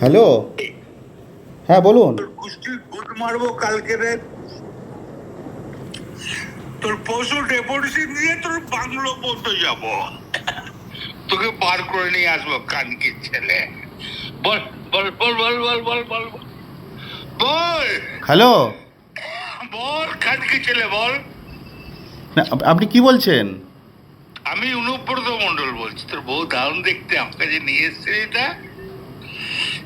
Hello? হ্যাঁ বলুন। মারবো কালকে তোর পশু ডেপুটেশন দিয়ে তোর বাংলো পর্যন্ত যাব। তোকে বার করে নিয়ে আসব কানকির ছেলে। বল বল বল বল বল বল বল বল। বল! হ্যালো? বল কানকি ছেলে বল। না, আপনি কি বলছেন? আমি অনুব্রত মন্ডল বলছি। তোর বউ দারুণ দেখতে আমার কাছে নিয়ে এসছে এটা।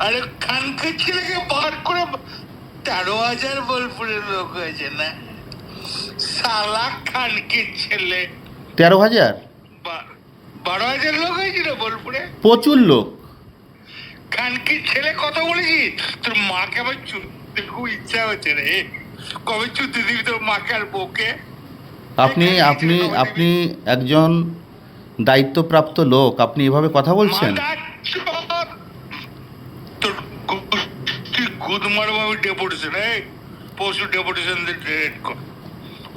আরে খানকি ছেলেকে বার করে তেরো হাজার বোলপুরের লোক হয়েছে না? সালা খানকি ছেলে। তেরো হাজার? বারো হাজার লোক হয়েছিল বোলপুরে? প্রচুর লোক। খানকি ছেলে কথা বলেছি তোর মাকে আবার চুদতে খুব ইচ্ছা হচ্ছে রে। কবে চুদতে দিবি তোর মাকে আর বউকে? আপনি আপনি আপনি একজন দায়িত্বপ্রাপ্ত লোক। আপনি এভাবে কথা বলছেন মাদার চোদ! তোর মারবো আমি ডেপুটেশন এই পরশু ডেপুটেশন রেড কর।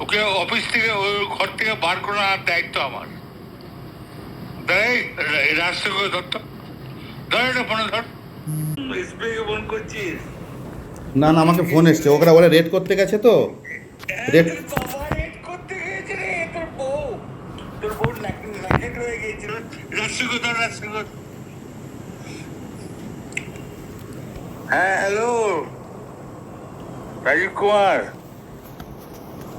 ওকে অফিস থেকে ওই ঘর থেকে বার করে আনার দায়িত্ব আমার। রাস্তা করে ধরতো ধর এটা ফোনে ধর। স্প্রে ফোন করছিস? না না আমাকে ফোন এসছে। ওরা বলে রেড করতে গেছে তো। রেড তোর বাবা রেড করতে গিয়েছে রে তোর বউ। তোর বউ হয়ে গিয়েছিল। ধর করে হ্যাঁ হ্যালো রাজীব কুমার।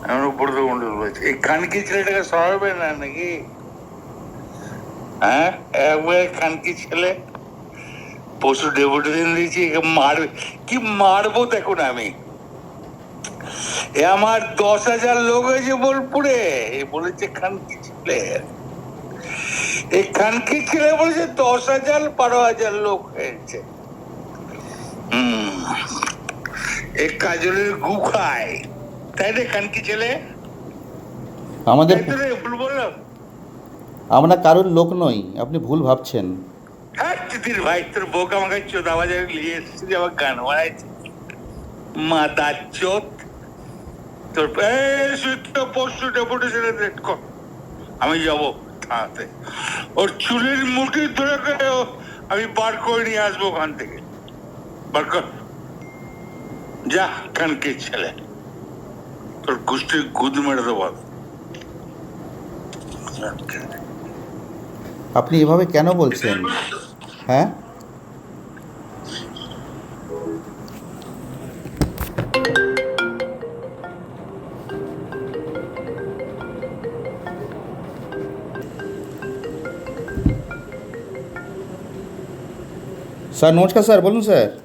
আমি উপরত মন্ডল বলছি। এই কানকি ছেলেটাকে সরাবে না নাকি? হ্যাঁ একবারে কানকি ছেলে পশু ডেপুটেশন দিয়েছি, একে মারবে। কি মারবো দেখুন আমি। এ আমার দশ হাজার লোক হয়েছে বোলপুরে। বলেছে খানকি ছেলে। এই খানকি ছেলে বলেছে দশ হাজার বারো হাজার লোক হয়েছে। হুম। এ কাজলের গু খায়। তাই রে ছেলে? আমাদের ভুল বললাম। আমরা কারোর লোক নই আপনি ভুল ভাবছেন। হ্যাঁ ভাই তোর বউকে আমাকে চোদা বাজারে নিয়ে আমার গান বানাইছে মাদা চোদ। তোর সুতো পরশু ডেপুটেশনে রেট কর। আমি যাব থানাতে। ওর চুলের মুঠি ধরে আমি বার করে নিয়ে আসব ওখান থেকে। बरकत। जा कन के चले। तोर कुश्ती गुद मर दो। बाद अपनी ये भावे क्या ना बोल सें हैं सर नमस्कार सर बोलूँ सर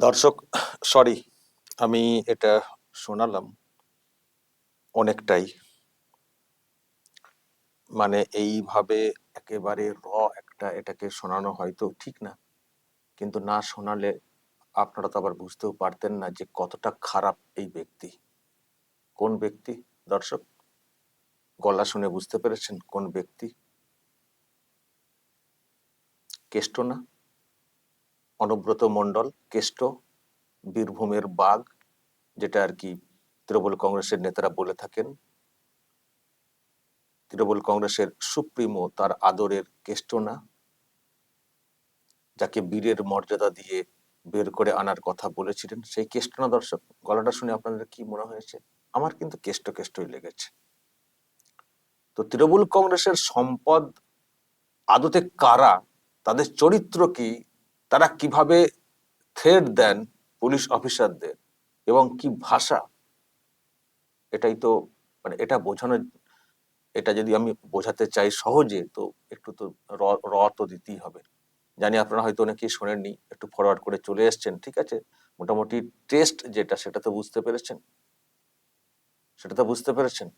দর্শক সরি আমি এটা শোনালাম অনেকটাই। মানে এইভাবে একেবারে র একটা এটাকে শোনানো হয়তো ঠিক না, কিন্তু না শোনালে আপনারা তো আবার বুঝতেও পারতেন না যে কতটা খারাপ এই ব্যক্তি। কোন ব্যক্তি? দর্শক, গলা শুনে বুঝতে পেরেছেন কোন ব্যক্তি? কেষ্ট না অনুব্রত মণ্ডল, কেষ্ট, বীরভূমের বাঘ, যেটা আর কি তৃণমূল কংগ্রেসের নেতারা বলে থাকেন। তৃণমূল কংগ্রেসের সুপ্রিমো তার আদরের কেষ্ট না, যাকে বীরের মর্যাদা দিয়ে বের করে আনার কথা বলেছিলেন। সেই কেষ্ট না দর্শক, গলাটা শুনে আপনাদের কি মনে হয়েছে? আমার কিন্তু কেষ্ট কেষ্টই লেগেছে। তো তৃণমূল কংগ্রেসের সম্পদ আদতে কারা? তাদের চরিত্র কি? তারা কীভাবে থ্রেড দেন পুলিশ অফিসারদের এবং কি ভাষা? এটাই তো মানে এটা বোঝানো এটা যদি আমি বোঝাতে চাই সহজে, তো একটু তো র তো দিতেই হবে। জানি আপনারা হয়তো অনেকেই শোনেননি, একটু ফরওয়ার্ড করে চলে এসছেন, ঠিক আছে? মোটামুটি টেস্ট যেটা, সেটা তো বুঝতে পেরেছেন? সেটা তো বুঝতে পেরেছেন?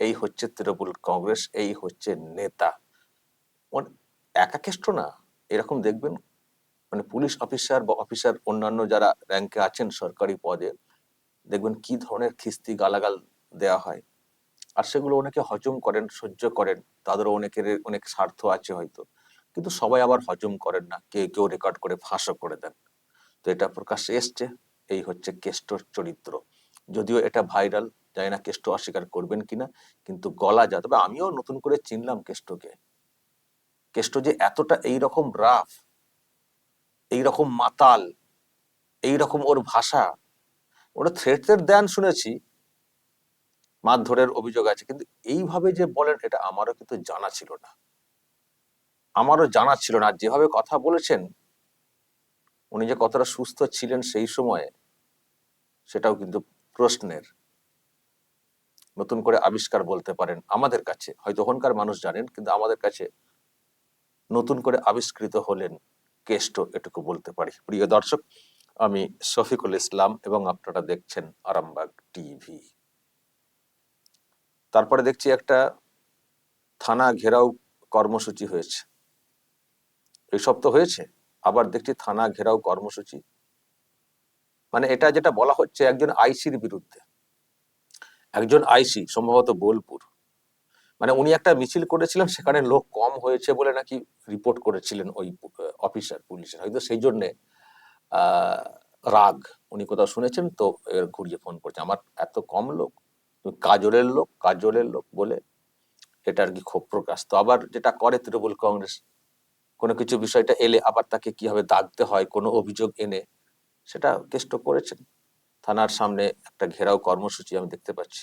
এই হচ্ছে তৃণমূল কংগ্রেস, এই হচ্ছে নেতা। মানে একাকেষ্ট না, এরকম দেখবেন মানে পুলিশ অফিসার বা অফিসার অন্যান্য যারা র্যাঙ্কে আছেন সরকারি পদে, দেখবেন কি ধরনের খিস্তি গালাগাল দেওয়া হয়। আর সেগুলো অনেকে হজম করেন, সহ্য করেন। তাদেরও অনেকের, অনেক স্বার্থ আছে হয়তো। কিন্তু সবাই আবার হজম করেন না। কেউ কেউ রেকর্ড করে ফাঁসও করে দেন। তো এটা প্রকাশ্যে এসছে। এই হচ্ছে কেষ্টর চরিত্র। যদিও এটা ভাইরাল জানি না কেষ্ট অস্বীকার করবেন কিনা, কিন্তু গলা যা, তবে আমিও নতুন করে চিনলাম কেষ্টকে। কেষ্ট যে এতটা এইরকম রাফ এইরকম মাতাল, এইরকম ওর ভাষা ওরা থ্রেটের দেন শুনেছি, মারধরের অভিযোগ আছে, কিন্তু এইভাবে যে বলেন, এটা আমারও কিন্তু জানা ছিল না। আমারও জানা ছিল না যেভাবে কথা বলেছেন, উনি যে কতটা সুস্থ ছিলেন সেই সময়ে, সেটাও কিন্তু প্রশ্নের। নতুন করে আবিষ্কার বলতে পারেন আমাদের কাছে, হয়তো ওখানকার মানুষ জানেন, কিন্তু আমাদের কাছে নতুন করে আবিষ্কৃত হলেন কেষ্ট এটুকু বলতে পারি। প্রিয় দর্শক, আমি শফিকুল ইসলাম এবং আপনারা দেখছেন আরামবাগ টিভি। তারপরে দেখছি একটা থানা ঘেরাও কর্মসূচি হয়েছে। এইসব তো হয়েছে, আবার দেখছি থানা ঘেরাও কর্মসূচি। মানে এটা যেটা বলা হচ্ছে একজন আইসির বিরুদ্ধে। একজন আইসি, সম্ভবত বোলপুর। মানে উনি একটা মিছিল করেছিলেন, সেখানে লোক কম হয়েছে বলে নাকি রিপোর্ট করেছিলেন ওই অফিসার পুলিশের। হয়তো সেই জন্যে রাগ উনি কোথাও শুনেছেন, তো ঘুরিয়ে ফোন করছে। আমার এত কম লোক কাজলের লোক কাজলের লোক বলে এটা আর কি ক্ষোভ প্রকাশ। তো আবার যেটা করে তৃণমূল কংগ্রেস, কোনো কিছু বিষয়টা এলে আবার তাকে কীভাবে দাগতে হয়, কোনো অভিযোগ এনে, সেটা কেষ্ট করেছেন। থানার সামনে একটা ঘেরাও কর্মসূচি আমি দেখতে পাচ্ছি।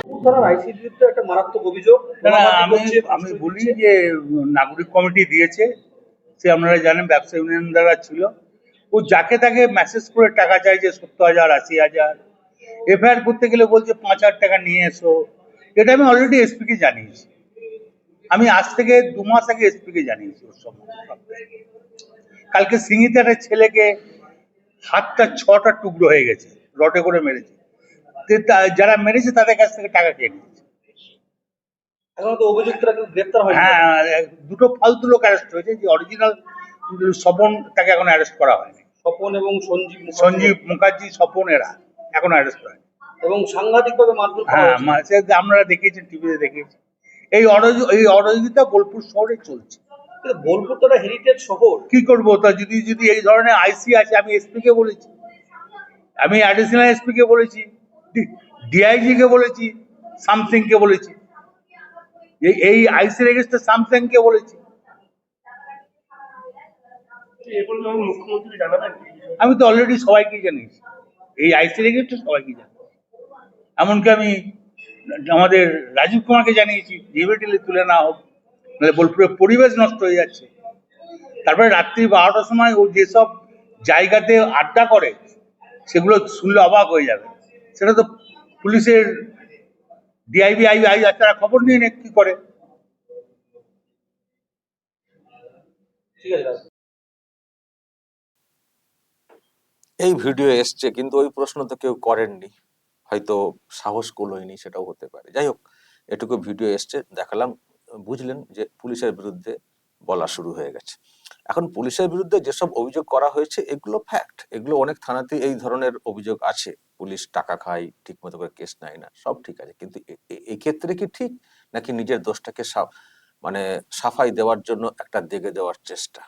থানার আইসির বিরুদ্ধে একটা মারাত্মক অভিযোগ আমি বলি যে নাগরিক কমিটি দিয়েছে সে আপনারা জানেন ব্যবসা ইউনিয়ন দ্বারা ছিল। ও যাকে তাকে মেসেজ করে টাকা চাইছে সত্তর হাজার আশি হাজার। এফআইআর করতে গেলে বলছে পাঁচ হাজার টাকা নিয়ে এসো। এটা আমি অলরেডি এসপিকে জানিয়েছি। আমি আজ থেকে দু মাস আগে এসপিকে জানিয়েছি ওর সম্বন্ধে। কালকে সিঙ্গিতে একটা ছেলেকে হাতটা ছটা টুকরো হয়ে গেছে রটে করে মেরেছে। যারা মেরেছে তাদের কাছ থেকে টাকা খেয়ে নিয়েছে। এখন তো অভিযুক্তরা কেউ গ্রেপ্তার হয়নি। হ্যাঁ দুটো ফালতু লোক অ্যারেস্ট হয়েছে যে অরিজিনাল স্বপন তাকে এখন অ্যারেস্ট করা হয়নি। স্বপন এবং সঞ্জীব সঞ্জীব মুখার্জি স্বপন এরা এখন অ্যারেস্ট হয়নি। এবং সাংঘাতিক ভাবে মারধর হ্যাঁ সে আপনারা দেখিয়েছেন টিভিতে দেখিয়েছেন এই অরজ- এই অরজিতা বোলপুর শহরে চলছে। বোলপুর তো একটা হেরিটেজ শহর। কি করব? তা যদি যদি এই ধরনের আইসি আছে আমি এসপি কে বলেছি। আমি অ্যাডিশনাল এসপি কে বলেছি। ডিআইজি কে বলেছি সামথিং কে বলেছি, এই আইসি রেজিস্টার সামথিং কে বলেছি। আমি তো অলরেডি সবাইকে জানিয়েছি, এই আইসি রেজিস্টার সবাইকে জানি এমনকি আমি আমাদের রাজীব কুমারকে জানিয়েছি জিবিটিলে তুলে না হোক, নাহলে বোলপুরের পরিবেশ নষ্ট হয়ে যাচ্ছে। তারপরে রাত্রি বারোটার সময় ও যেসব জায়গাতে আড্ডা করে, সেগুলো শুনলে অবাক হয়ে যাবে। সেটা তো পুলিশের ডিআইবি আই আই তারা খবর নিয়ে নে কি করে? এই ভিডিও এসছে, কিন্তু ওই প্রশ্ন তো কেউ করেননি। হয়তো সাহস কুলোয়নি, সেটাও হতে পারে। যাই হোক, এটুকু ভিডিও এসছে, দেখালাম। বুঝলেন যে পুলিশের বিরুদ্ধে বলা শুরু হয়ে গেছে। এখন পুলিশের বিরুদ্ধে যেসব অভিযোগ করা হয়েছে, এগুলো ফ্যাক্ট এগুলো অনেক থানাতে এই ধরনের অভিযোগ আছে। পুলিশ টাকা খায় ঠিক মতো করে কেস নেয় না, সব ঠিক আছে। কিন্তু এক্ষেত্রে কি ঠিক? নাকি নিজের দোষটাকে মানে সাফাই দেওয়ার জন্য একটা দেগে দেওয়ার চেষ্টা?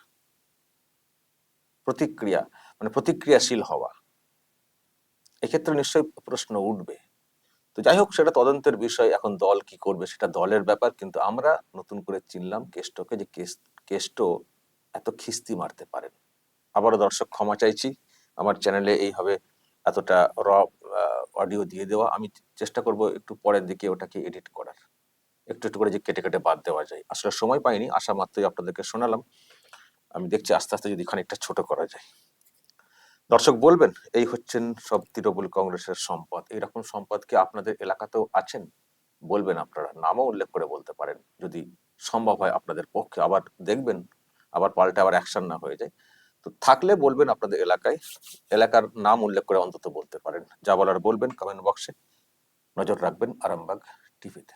প্রতিক্রিয়া মানে প্রতিক্রিয়াশীল হওয়া। এক্ষেত্রে নিশ্চয়ই প্রশ্ন উঠবে। তো যাই হোক, সেটা তদন্তের বিষয়, এখন দল কি করবে সেটা দলের ব্যাপার, কিন্তু আমরা নতুন করে চিনলাম কেষ্টকে যে কেস, কেষ্ট এত খিস্তি মারতে পারেন। আবারও দর্শক, ক্ষমা চাইছি। আমার চ্যানেলে এইভাবে এতটা র অডিও দিয়ে দেওয়া, আমি চেষ্টা করব একটু পরের দিকে ওটাকে এডিট করার। একটু একটু করে যে কেটে কেটে বাদ দেওয়া যায়। আসলে সময় পাইনি, আশা মাত্রই আপনাদেরকে শোনালাম। আমি দেখছি আস্তে আস্তে যদি খানিকটা ছোট করা যায়। দর্শক বলবেন, এই হচ্ছেন সব তৃণমূল কংগ্রেসের সম্পদ। এইরকম সম্পদ কি আপনাদের এলাকাতেও আছেন? বলবেন আপনারা, নামও উল্লেখ করে বলতে পারেন। যদি সম্ভব হয় আপনাদের পক্ষে, আবার দেখবেন, আবার পাল্টে আবার অ্যাকশন না হয়ে যায়। তো থাকলে বলবেন আপনাদের এলাকায়, এলাকার নাম উল্লেখ করে অন্তত বলতে পারেন। যা বলার বলবেন কমেন্ট বক্সে নজর রাখবেন আরামবাগ টিভিতে